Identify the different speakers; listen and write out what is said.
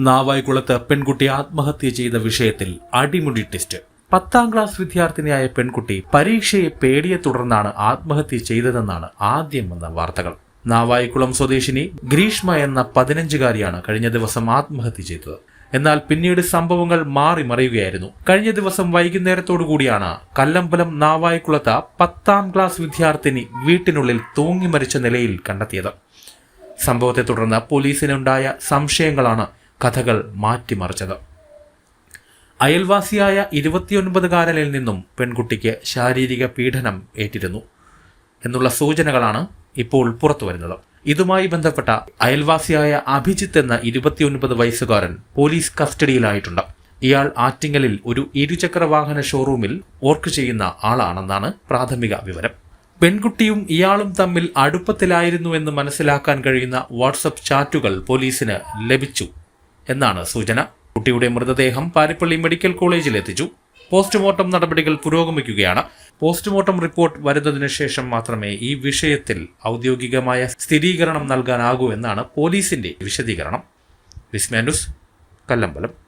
Speaker 1: നാവായിക്കുളത്ത് പെൺകുട്ടി ആത്മഹത്യ ചെയ്ത വിഷയത്തിൽ അടിമുടി ടെസ്റ്റ്. പത്താം ക്ലാസ് വിദ്യാർത്ഥിനിയായ പെൺകുട്ടി പരീക്ഷയെ പേടിയെ തുടർന്നാണ് ആത്മഹത്യ ചെയ്തതെന്നാണ് ആദ്യം വന്ന വാർത്തകൾ. നാവായിക്കുളം സ്വദേശിനി ഗ്രീഷ്മ എന്ന പതിനഞ്ചുകാരിയാണ് കഴിഞ്ഞ ദിവസം ആത്മഹത്യ ചെയ്തത്. എന്നാൽ പിന്നീട് സംഭവങ്ങൾ മാറി മറിയുകയായിരുന്നു. കഴിഞ്ഞ ദിവസം വൈകുന്നേരത്തോടു കൂടിയാണ് കല്ലമ്പലം നാവായിക്കുളത്ത് പത്താം ക്ലാസ് വിദ്യാർത്ഥിനി വീട്ടിനുള്ളിൽ തൂങ്ങി മരിച്ച നിലയിൽ കണ്ടെത്തിയത്. സംഭവത്തെ തുടർന്ന് പോലീസിനുണ്ടായ സംശയങ്ങളാണ് കഥകൾ മാറ്റിമറിച്ചത്. അയൽവാസിയായ ഇരുപത്തിയൊൻപതുകാരനിൽ നിന്നും പെൺകുട്ടിക്ക് ശാരീരിക പീഡനം ഏറ്റിരുന്നു എന്നുള്ള സൂചനകളാണ് ഇപ്പോൾ പുറത്തു വരുന്നത്. ഇതുമായി ബന്ധപ്പെട്ട അയൽവാസിയായ അഭിജിത്ത് എന്ന ഇരുപത്തിയൊൻപത് വയസ്സുകാരൻ പോലീസ് കസ്റ്റഡിയിലായിട്ടുണ്ട്. ഇയാൾ ആറ്റിങ്ങലിൽ ഒരു ഇരുചക്ര വാഹന ഷോറൂമിൽ വർക്ക് ചെയ്യുന്ന ആളാണെന്നാണ് പ്രാഥമിക വിവരം. പെൺകുട്ടിയും ഇയാളും തമ്മിൽ അടുപ്പത്തിലായിരുന്നു എന്ന് മനസ്സിലാക്കാൻ കഴിയുന്ന വാട്സപ്പ് ചാറ്റുകൾ പോലീസിന് ലഭിച്ചു. എന്നാണ് സൂചന. കുട്ടിയുടെ മൃതദേഹം പാരിപ്പള്ളി മെഡിക്കൽ കോളേജിൽ എത്തിച്ചു. പോസ്റ്റ്മോർട്ടം നടപടികൾ പുരോഗമിക്കുകയാണ്. പോസ്റ്റ്മോർട്ടം റിപ്പോർട്ട് വരുന്നതിന് ശേഷം മാത്രമേ ഈ വിഷയത്തിൽ ഔദ്യോഗികമായ സ്ഥിരീകരണം നൽകാനാകൂ എന്നാണ് പോലീസിന്റെ വിശദീകരണം. വിസ്മാൻഡുസ് കല്ലമ്പലം.